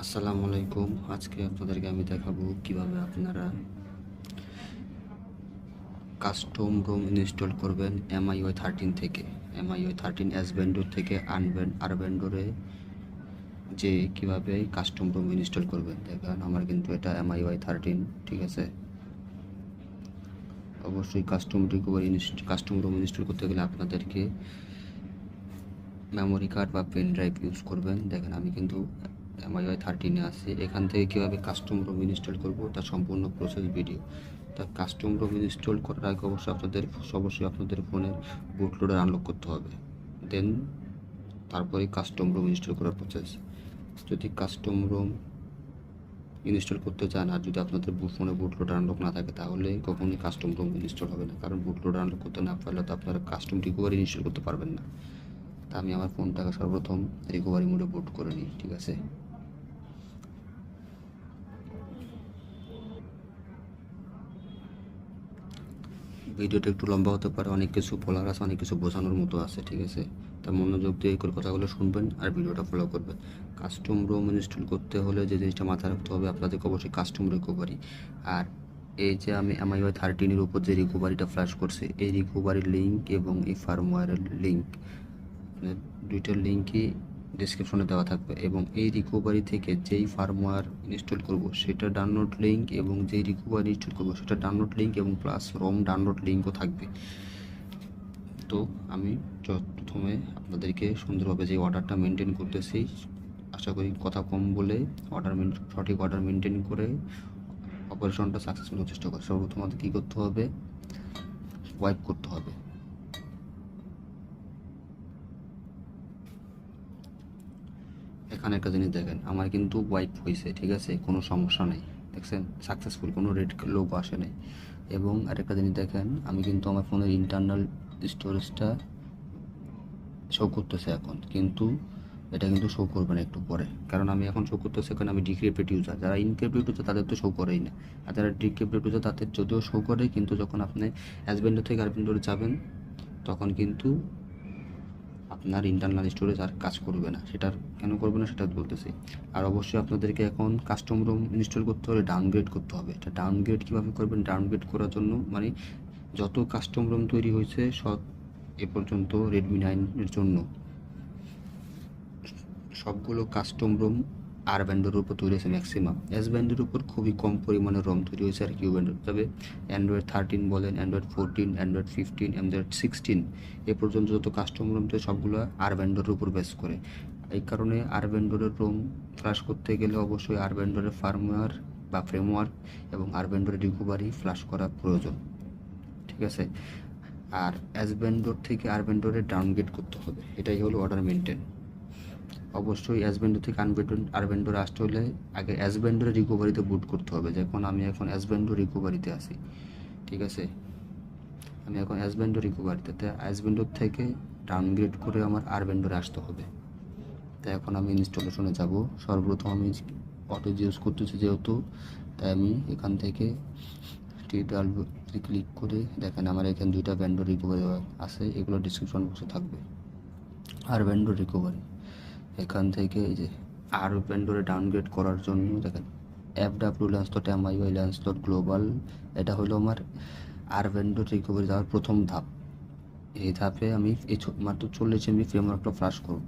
আসসালামু আলাইকুম। আজকে আপনাদেরকে আমি দেখাবো কীভাবে আপনারা কাস্টম রোম ইনস্টল করবেন এমআইওয়াই থার্টিন থেকে। এমআইওয়াই থার্টিন এস ভেন্ডোর থেকে আনবেন আর ভেন্ডোরে যে কীভাবে কাস্টম রোম ইনস্টল করবেন। দেখেন, আমার কিন্তু এটা এমআইওয়াই থার্টিন ঠিক আছে? অবশ্যই custom recovery custom ROM install করতে গেলে আপনাদেরকে মেমোরি কার্ড বা পেন ড্রাইভ ইউজ করবেন। দেখেন, আমি কিন্তু এমআইওয়াই থার্টিনে আছি এখান থেকে কীভাবে কাস্টম রোম ইনস্টল করব, তার সম্পূর্ণ প্রসেস ভিডিও তা কাস্টম রোম ইনস্টল করার আগে অবশ্যই আপনাদের অবশ্যই আপনাদের ফোনের বুটলোডার আনলক করতে হবে। দেন তারপরে কাস্টম রোম ইনস্টল করার প্রসেস যদি কাস্টম রোম ইনস্টল করতে চান, আর যদি আপনাদের ফোনে বুটলোডার আনলক না থাকে, তাহলে কখনোই কাস্টম রোম ইনস্টল হবে না। কারণ বুটলোডার আনলক করতে না পারলে তো আপনারা কাস্টম রিকভারি ইনস্টল করতে পারবেন না। তা আমি আমার ফোনটাকে সর্বপ্রথম রিকভারি মোডে বুট করে নিই, ঠিক আছে? ভিডিওটা একটু লম্বা হতে পারে, অনেক কিছু বলার আছে, অনেক কিছু বোঝানোর মতো আছে, ঠিক আছে? তা মনোযোগ দিয়ে করে কথাগুলো শুনবেন আর ভিডিওটা ফলো করবেন। কাস্টম রোম ইনস্টল করতে হলে যে জিনিসটা মাথায় রাখতে হবে, আপনাদেরকে অবশ্যই কাস্টম রিকভারি আর এই যে আমি এমআইওয়াই থার্টিনের উপর যে রিকভারিটা ফ্ল্যাশ করছে, এই রিকভারির লিঙ্ক এবং এই ফার্মওয়্যারের লিঙ্ক দুইটার লিঙ্কই ডিসক্রিপশনে দেওয়া থাকবে। এবং এই রিকভারি থেকে যেই ফার্মওয়্যার ইনস্টল করব, সেটা ডাউনলোড লিঙ্ক এবং যেই রিকভারি ইনস্টল করব, সেটা ডাউনলোড লিঙ্ক এবং প্লাস রোম ডাউনলোড লিঙ্কও থাকবে। তো আমি প্রথমে আপনাদেরকে সুন্দরভাবে যে অর্ডারটা মেনটেন করতেছি, আশা করি কথা কম বলে অর্ডার সঠিক অর্ডার মেনটেন করে অপারেশনটা সাকসেসফুল চেষ্টা করি সর্বপ্রথম আমাদের কী করতে হবে? ওয়াইপ করতে হবে। এখানে একটা জিনিস দেখেন, আমার কিন্তু ওয়াইপ হয়েছে ঠিক আছে? কোনো সমস্যা নেই, দেখছেন? সাকসেসফুল কোনো রেড লোগো আসে নাই। এবং আরেকটা জিনিস দেখেন, আমি কিন্তু আমার ফোনের ইন্টারনাল স্টোরেজটা শো করতেছে এখন, কিন্তু এটা কিন্তু শো করবে না একটু পরে। কারণ আমি এখন শো করতেছি, কারণ আমি ডিক্রিপ্টেড ইউজার যারা ইনক্রিপ্টেড ইউজার তাদের তো শো করেই না। আর যারা ডিক্রিপ্টেড ইউজার তাদের যদিও শো করে, কিন্তু যখন আপনি অ্যাসবেন্ডো থেকে আরবেন্ডোরে যাবেন, তখন কিন্তু আপনার ইন্টারনাল স্টোরেজ আর কাজ করবে না। সেটা কেন করবে না সেটা বলতেছি। আর অবশ্যই আপনাদেরকে এখন কাস্টম রুম ইনস্টল করতে হলে ডাউনগ্রেড করতে হবে। এটা ডাউনগ্রেড কীভাবে করবেন? ডাউনগ্রেড করার জন্য মানে যত কাস্টম রুম তৈরি হয়েছে, সব এ পর্যন্ত রেডমি নাইনের জন্য। সবগুলো কাস্টম রোম আর ব্যান্ডের উপর তৈরি হয়েছে ম্যাক্সিমাম এস ব্যান্ডের উপর খুবই কম পরিমাণে রম তৈরি হয়েছে আর কিউ ব্যান্ডের। তবে অ্যান্ড্রয়েড থার্টিন বলেন Android fourteen Android fifteen Android sixteen এ পর্যন্ত যত কাস্টম রোম তো সবগুলো আর ব্যান্ডের উপর বেস করে। এই কারণে আর ব্যান্ডের রোম ফ্লাশ করতে গেলে অবশ্যই আর ব্যান্ডের ফার্মওয়্যার বা ফ্রেমওয়ার্ক এবং আর ব্যান্ডের রিকভারি ফ্লাশ করা প্রয়োজন। ঠিক আছে? আর অ্যাস ব্যান্ডোর থেকে আর ব্যান্ডোরে ডাউনগ্রেড করতে হবে। এটাই হলো অর্ডার মেনটেন অবশ্যই অ্যাসবেন্ডো থেকে আনবেন্ডো আরবেন্ডোরে আসতে হলে আগে অ্যাসবেন্ডোরে রিকভারিতে বুট করতে হবে। যখন আমি এখন অ্যাসবেন্ডো রিকভারিতে আছি, ঠিক আছে? আমি এখন অ্যাসবেন্ডো রিকভারিতে তাই অ্যাসবেন্ডোর থেকে ডাউনগ্রেড করে আমার আরবেন্ডোরে আসতে হবে। তাই এখন আমি ইনস্টলেশনে যাব। সর্বপ্রথম আমি অটো ইউজ করতেছি যেহেতু, তাই আমি এখান থেকে টিউটাল ক্লিক করে দেখেন আমার এখানে দুইটা ব্যান্ডো রিকভারি আছে, এগুলো ডিসক্রিপশন বক্সে থাকবে। আর ব্যান্ডো রিকভারি এখান থেকে এই যে আর ব্যান্ডোরে ডাউনগ্রেড করার জন্য দেখেন F W Lancelot MIUI Lancelot global এটা হলো আমার আর ব্যান্ডোর রিকভারি যাওয়ার প্রথম ধাপ। এই ধাপে আমি এই মাত্র চল্লিশ এমবি ফ্রেমওয়ার্কটা ফ্লাশ করব।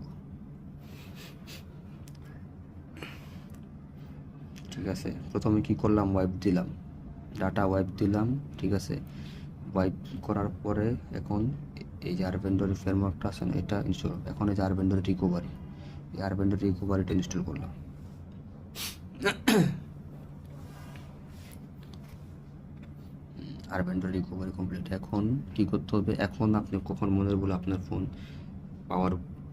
ঠিক আছে, প্রথমে কি করলাম? ওয়াইপ দিলাম। ডাটা ওয়াইপ দিলাম, ঠিক আছে। ওয়াইপ করার পরে এখন এই যে আর আরবেন্ডোরের ফ্রেমওয়ার্কটা আছে না, এটা ইনস্টল এখন এই যে আরবেন্ডোরের রিকভারি এই আরবেন্ডোর রিকভারিটা ইনস্টল করলাম আরবেন্ডোর রিকভারি কমপ্লিট এখন কি করতে হবে? এখন আপনি কখন মনে বলে আপনার ফোন পাওয়ার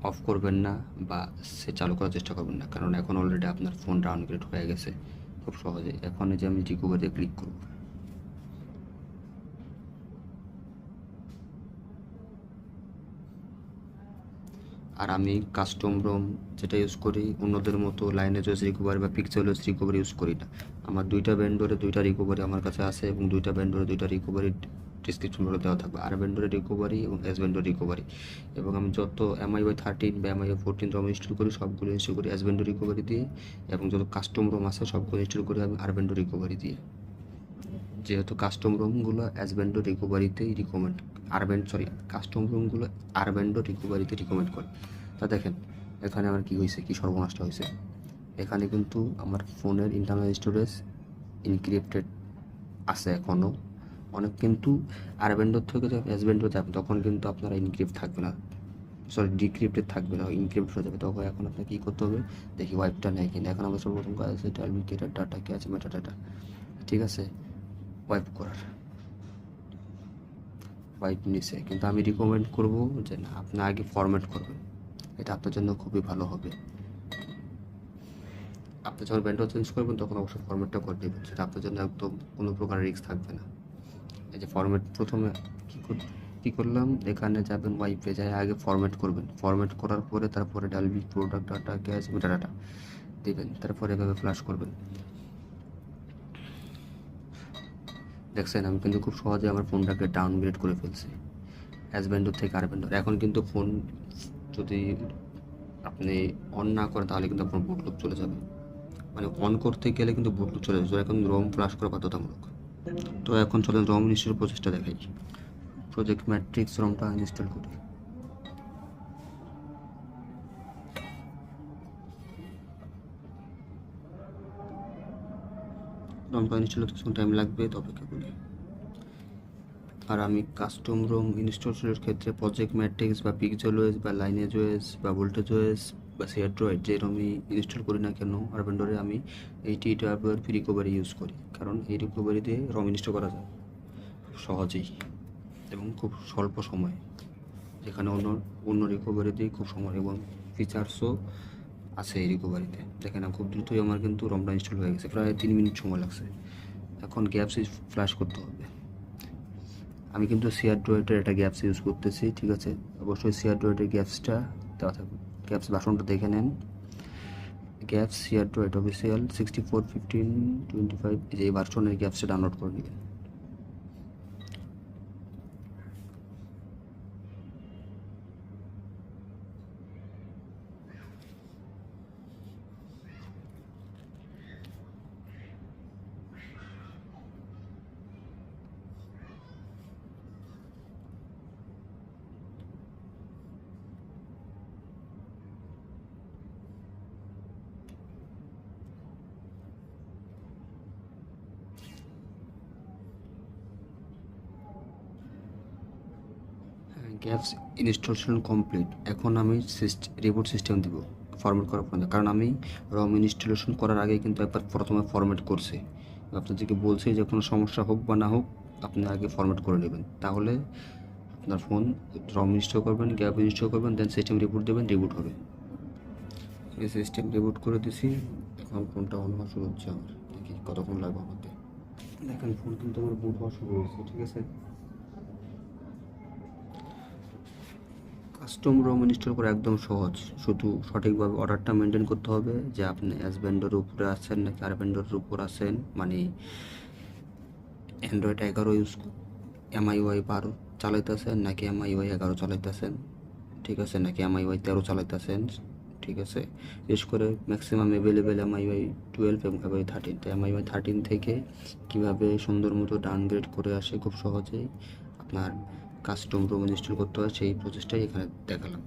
অফ করবেন না বা সে চালু করার চেষ্টা করবেন না? কারণ এখন অলরেডি আপনার ফোন ডাউনগ্রেড হয়ে গেছে খুব সহজে এখন যে আমি রিকভারিতে ক্লিক করব। আর আমি কাস্টম রোম যেটা ইউজ করি, অন্যদের মতো লাইনে জয়েস রিকভারি বা পিক্সেলস রিকভারি ইউজ করি না। আমার দুইটা ব্যান্ডরে দুইটা রিকভারি আমার কাছে আছে এবং দুইটা ব্যান্ডরে দুইটা রিকভারি ডিসক্রিপশন বলে দেওয়া থাকবে। আর ভেন্ডরের রিকভারি এবং এস ভেন্ডর রিকভারি এবং আমি যত এমআই ওয়াই থার্টিন বা এমআই ফোরটিন রম ইনস্টল করি, সবগুলো ইনস্টল করি এস ভেন্ডর রিকভারি দিয়ে। এবং যত কাস্টম রোম আছে, সবগুলো ইনস্টল করি আমি আর ভেন্ডর রিকভারি দিয়ে। যেহেতু কাস্টম রুমগুলো অ্যাসবেন্ডো রিকভারিতেই রিকমেন্ড আরবেন্ড সরি কাস্টম রুমগুলো আরবেন্ডো রিকভারিতে রিকমেন্ড করে। তা দেখেন, এখানে আমার কি হয়েছে, কি সর্বনাশটা হয়েছে? এখানে কিন্তু আমার ফোনের ইন্টারনাল স্টোরেজ ইনক্রিপ্টেড আছে এখনও অনেক কিন্তু আরবেন্ডোর থেকে যখন অ্যাসবেন্ডো যাবে, তখন কিন্তু আপনারা ইনক্রিপ্ট থাকবে না। সরি ডিক্রিপ্টেড থাকবে না ইনক্রিপ্ট হয়ে যাবে। তখন এখন আপনাকে কী করতে হবে? দেখি ওয়াইপটা নেয় কিনা। এখন আমার সর্বপ্রথম কাজ আছে টার্মিকেটার ডাটা কে আছে মেটা ডাটা ঠিক আছে ওয়াইপ করার। ওয়াইপ নিছে, কিন্তু আমি রিকমেন্ড করব যে না, আপনি আগে ফরম্যাট করবেন। এটা আপনার জন্য খুবই ভালো হবে। আপনি যখন ব্যান্ডও চেঞ্জ করবেন, তখন অবশ্যই ফরম্যাটটা করে দেবেন। সেটা আপনার জন্য একদম কোনো প্রকার রিস্ক থাকবে না। এই যে ফরম্যাট প্রথমে কী কী করলাম? এখানে যাবেন ওয়াইপে যায় আগে ফরম্যাট করবেন। ফরম্যাট করার পরে তারপরে ডালবি প্রোডাক্ট ডাটা গ্যাস মেটা ডাটা দেবেন। তারপরে এভাবে ফ্লাশ করবেন। দেখছেন, আমি কিন্তু খুব সহজে আমার ফোনটাকে ডাউনগ্রেড করে ফেলছি। অ্যাস ব্যান্ডর থেকে আর ব্যান্ডোর এখন কিন্তু ফোন যদি আপনি অন না করেন, তাহলে কিন্তু আপনার বুটলুপ চলে যাবে। মানে অন করতে গেলে কিন্তু বুটলুপ চলে যাবে। এখন রোম ফ্লাশ করা বাধ্যতামূলক। তো এখন চলেন রম ইনস্টল প্রচেষ্টা দেখাই। প্রজেক্ট ম্যাট্রিক্স রমটা ইনস্টল করি। রমটা ইনস্টল হতে টাইম লাগবে, তো অপেক্ষা করি। আর আমি কাস্টম রোম ইনস্টলের ক্ষেত্রে প্রজেক্ট ম্যাট্রিক্স বা পিকজেল ওয়েস বা লাইনেজ ওয়েস বা ভোল্টেজ ওয়েস বা সেয়ারড্রয়েড যে রমি ইনস্টল করি না কেন, আর ভেন্ডরে আমি এইটি টাইপের রিকভারি ইউজ করি, কারণ এই রিকভারি দিয়ে রম ইনস্টল করা যায় খুব সহজেই এবং খুব স্বল্প সময়ে। যেখানে অন্য অন্য রিকভারি দিয়ে খুব সময় এবং ফিচার্সও আছে এই রিকোভারিতে দেখেন খুব দ্রুতই আমার কিন্তু রমটা ইনস্টল হয়ে গেছে। প্রায় তিন মিনিট সময় লাগছে। এখন গ্যাপস ফ্ল্যাশ করতে হবে। আমি কিন্তু সিআর ড্রয়েটের একটা গ্যাপস ইউজ করতেছি, ঠিক আছে? অবশ্যই সিআর ড্রয়েটের গ্যাপসটা দেওয়া থাকবে। গ্যাপস বাসনটা দেখে নেন। GApps CR droid official sixty four fifteen twenty five এই ভার্সনের গ্যাপসটা ডাউনলোড করে নেবেন। গ্যাপস ইনস্টলেশন কমপ্লিট এখন আমি রিপোর্ট সিস্টেম দিব ফরম্যাট করার পর্যন্ত। কারণ আমি রম ইনস্টলেশন করার আগে কিন্তু একবার প্রথমে ফরম্যাট করছি। আপনাদেরকে বলছি যে কোনো সমস্যা হোক বা না হোক, আপনি আগে ফরম্যাট করে নেবেন। তাহলে আপনার ফোন রম ইনস্টল করবেন গ্যাপ ইনস্টল করবেন দেন সিস্টেম রিপোর্ট দেবেন রিবুট হবে। এই সিস্টেম রিবুট করে দিছি, এখন ফোনটা অন হওয়া শুরু হচ্ছে আমার। দেখি কতক্ষণ লাগবে আমাকে। দেখেন ফোন কিন্তু আমার বুট হওয়া শুরু হয়েছে, ঠিক আছে? কাস্টম রোম ইনস্টল করা একদম সহজ। শুধু সঠিকভাবে অর্ডারটা মেনটেন করতে হবে যে আপনি ব্যান্ডের উপরে আছেন নাকি আর উপর আছেন। মানে অ্যান্ড্রয়েড এগারো ইউজ এমআই ওয়াই বারো চালাইতেছেন নাকি এমআই ওয়াই এগারো চালাইতেছেন? ঠিক আছে, নাকি এমআই ওয়াই তেরো চালাইতেছেন? ঠিক আছে। বিশেষ করে maximum available MIUI twelve এবং এমআই থার্টিন তো এমআই ওয়াই থার্টিন থেকে কীভাবে সুন্দর মতো ডাউনগ্রেড করে আসে খুব সহজেই আপনার কাস্টম রুম ইনস্টল করতে হয় সেই প্রসেসটাই এখানে দেখালাম।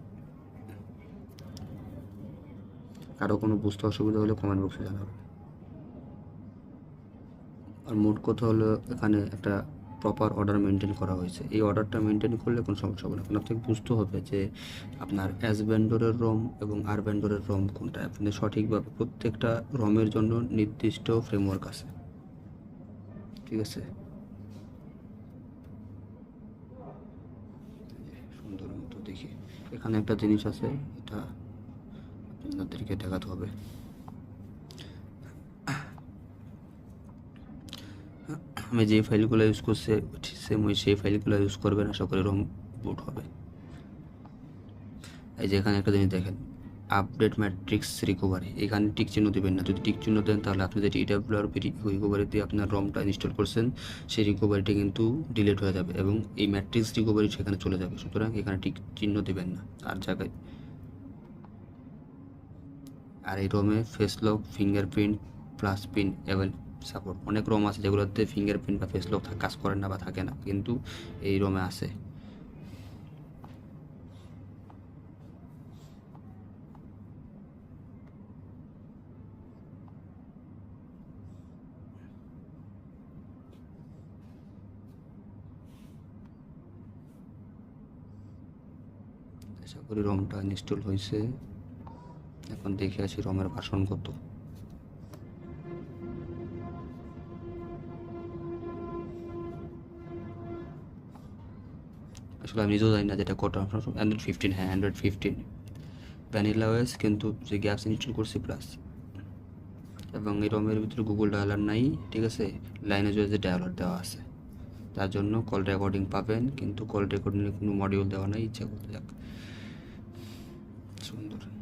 কারও কোনো বুঝতে অসুবিধা হলে কমেন্ট বক্সে জানাবেন। আর মোট কথা হলো, এখানে একটা প্রপার অর্ডার মেনটেন করা হয়েছে। এই অর্ডারটা মেনটেন করলে কোনো সমস্যা হবে না। এখন আপনাকে বুঝতে হবে যে আপনার অ্যাস ব্যান্ডরের রম এবং আর ব্যান্ডরের রম কোনটা। আপনি সঠিকভাবে প্রত্যেকটা রমের জন্য নির্দিষ্ট ফ্রেমওয়ার্ক আছে। ঠিক আছে সুন্দর মতো দেখি এখানে একটা জিনিস আছে, এটা আপনাদেরকে দেখাতে হবে। আমি যে ফাইলগুলো ইউজ করছি সেম ওই সেই ফাইলগুলো ইউজ করবেন, আশা করি রং বুট হবে। এই যে এখানে একটা জিনিস দেখেন। আপডেট ম্যাট্রিক্স রিকভারি এখানে টিক চিহ্ন দেবেন না। যদি টিক চিহ্ন দেন, তাহলে আপনি যেটি ইডাব্লিউআর রিকভারি দিয়ে আপনার রমটা ইনস্টল করছেন, সেই রিকভারিটা কিন্তু ডিলিট হয়ে যাবে এবং এই ম্যাট্রিক্স রিকভারি সেখানে চলে যাবে। সুতরাং এখানে টিক চিহ্ন দেবেন না আর জায়গায়। আর এই রোমে face lock fingerprint plus pin এবং সাপোর্ট অনেক রোম আছে যেগুলোতে ফিঙ্গারপ্রিন্ট বা ফেস লক কাজ করে না বা থাকে না। কিন্তু এই রোমে আছে। আশা করি রমটা ইনস্টল হয়েছে। এখন দেখে আসি রমের ভাষণ কত। আসলে আমি নিজেও জানি না যেটা কত অ্যান্ড্রয়েড ফিফটিন হ্যাঁ অ্যান্ড্রয়েড ফিফটিন ভ্যানিলা ওয়েস কিন্তু যে গ্যাপস ইনস্টল করছি প্লাস এবং এই রমের ভিতরে গুগল ডায়ালার নাই, ঠিক আছে? লাইনে যে ডায়ালার দেওয়া আছে। তার জন্য কল রেকর্ডিং পাবেন, কিন্তু কল রেকর্ডিংয়ে কোনো মডিউল দেওয়া নাই, ইচ্ছা করতে যাক। সুন্দর।